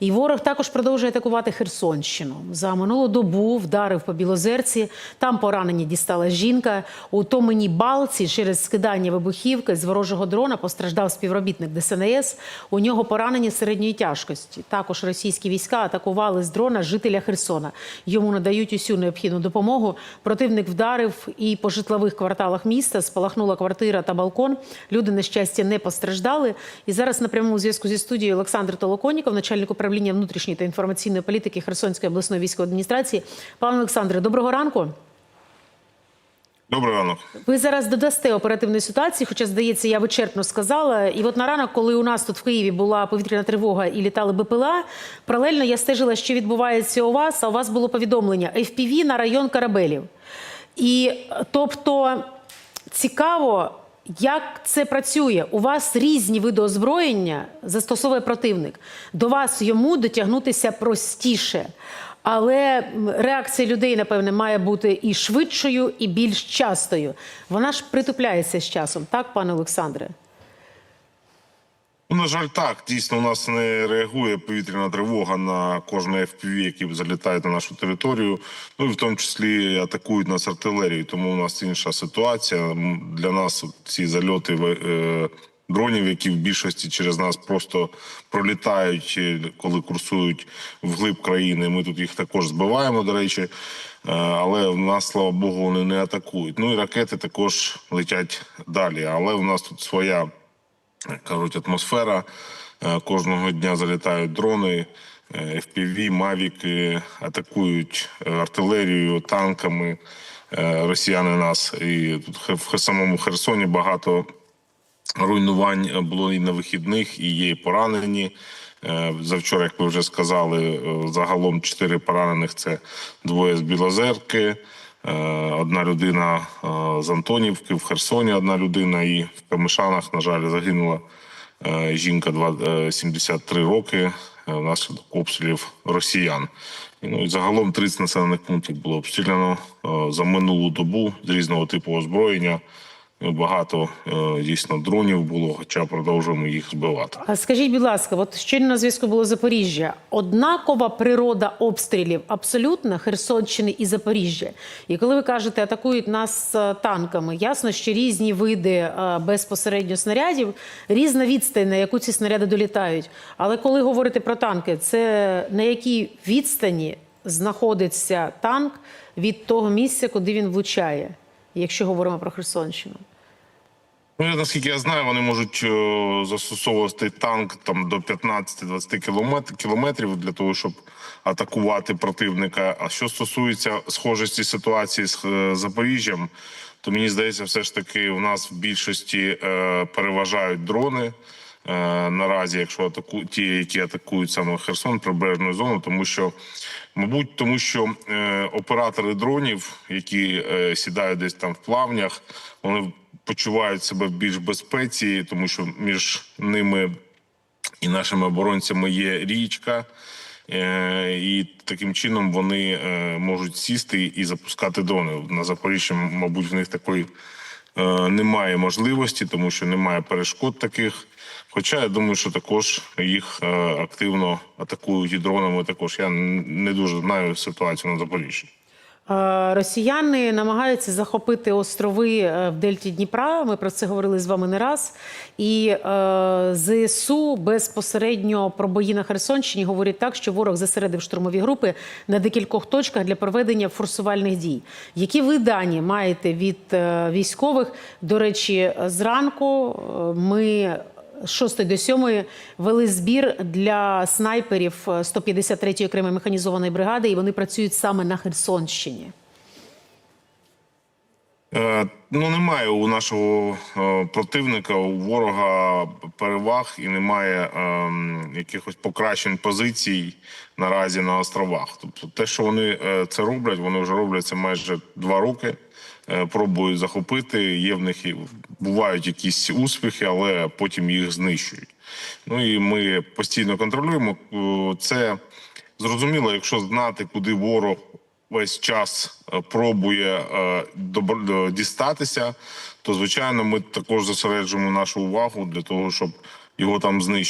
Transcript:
І ворог також продовжує атакувати Херсонщину. За минулу добу вдарив по Білозерці. Там поранені дістала жінка. У Томені Балці через скидання вибухівки з ворожого дрона постраждав співробітник ДСНС. У нього поранення середньої тяжкості. Також російські війська атакували з дрона жителя Херсона. Йому надають усю необхідну допомогу. Противник вдарив і по житлових кварталах міста. Спалахнула квартира та балкон. Люди, на щастя, не постраждали. І зараз на прямому зв'язку зі студією Олександр Толоконіков, начальник управління внутрішньої та інформаційної політики Херсонської обласної військової адміністрації. Пане Олександре, доброго ранку. Добрий ранок. Ви зараз додасте оперативної ситуації, хоча, здається, я вичерпно сказала. І от на ранок, коли у нас тут в Києві була повітряна тривога і літали БПЛА, паралельно я стежила, що відбувається у вас, а у вас було повідомлення FPV на район Карабелів. І тобто цікаво, як це працює. У вас різні види озброєння застосовує противник. До вас йому дотягнутися простіше. Але реакція людей, напевне, має бути і швидшою, і більш частою. Вона ж притупляється з часом, так, пане Олександре? Ну, на жаль, так. Дійсно, у нас не реагує повітряна тривога на кожне FPV, які залітають на нашу територію. Ну і в тому числі атакують нас артилерією. Тому у нас інша ситуація. Для нас ці зальоти е, дронів, які в більшості через нас просто пролітають, е, коли курсують вглиб країни. Ми тут їх також збиваємо, до речі. Е, Але в нас, слава Богу, вони не атакують. Ну і ракети також летять далі. Але в нас тут своя кажуть, атмосфера. Е, Кожного дня залітають дрони, е, FPV, мавіки, атакують е, артилерією, танками. Росіяни нас і тут в самому Херсоні багато руйнувань було і на вихідних, і є поранені. Завчора, як ви вже сказали, загалом чотири поранених це двоє з Білозерки, одна людина е, з Антонівки, в Херсоні одна людина, і в Камишанах, на жаль, загинула е, жінка два- е, 73 роки е, внаслідок обстрілів росіян. Ну і загалом 30 населених пунктів було обстріляно е, за минулу добу з різного типу озброєння. Багато е, дійсно дронів було, хоча продовжуємо їх збивати. А скажіть, будь ласка, от щойно на зв'язку було Запоріжжя. Однакова природа обстрілів абсолютно Херсонщини і Запоріжжя. І коли ви кажете, атакують нас е, танками, ясно, що різні види е, безпосередньо снарядів, різна відстань, на яку ці снаряди долітають. Але коли говорити про танки, це на якій відстані знаходиться танк від того місця, куди він влучає, якщо говоримо про Херсонщину? Ну, наскільки я знаю, вони можуть е, застосовувати танк там до 15-20 кілометрів для того, щоб атакувати противника. А що стосується схожості ситуації з е, Запоріжжям, то мені здається, все ж таки у нас в більшості е, переважають дрони. Наразі, якщо атаку ті, які атакують саме Херсон, прибережну зону, тому що, мабуть, тому що е, оператори дронів, які е, сідають десь там в плавнях, вони почувають себе в більш безпеці, тому що між ними і нашими оборонцями є річка. Е, І таким чином вони е, можуть сісти і запускати дрони. На Запоріжжі, мабуть, в них такої е, немає можливості, тому що немає перешкод таких. Хоча я думаю, що також їх активно атакують і дронами. Також я не дуже знаю ситуацію на Запоріжжі. Е, Росіяни намагаються захопити острови е, в Дельті Дніпра. Ми про це говорили з вами не раз. І е, ЗСУ безпосередньо про бої на Херсонщині говорять так, що ворог засередив штурмові групи на декількох точках для проведення форсувальних дій. Які ви дані маєте від військових? До речі, зранку ми. З 6 до 7 вели збір для снайперів 153-ї окремої механізованої бригади, і вони працюють саме на Херсонщині. Е, Ну, немає у нашого е, противника, у ворога переваг і немає е, якихось покращень позицій наразі на островах. Тобто, те, що вони е, це роблять, вони вже роблять це майже два роки. Е, пробують захопити. Є в них бувають якісь успіхи, але потім їх знищують. Ну і ми постійно контролюємо Е, це. Зрозуміло, якщо знати, куди ворог весь час е, пробує дістатися, то звичайно ми також зосереджуємо нашу увагу для того, щоб його там знищувати.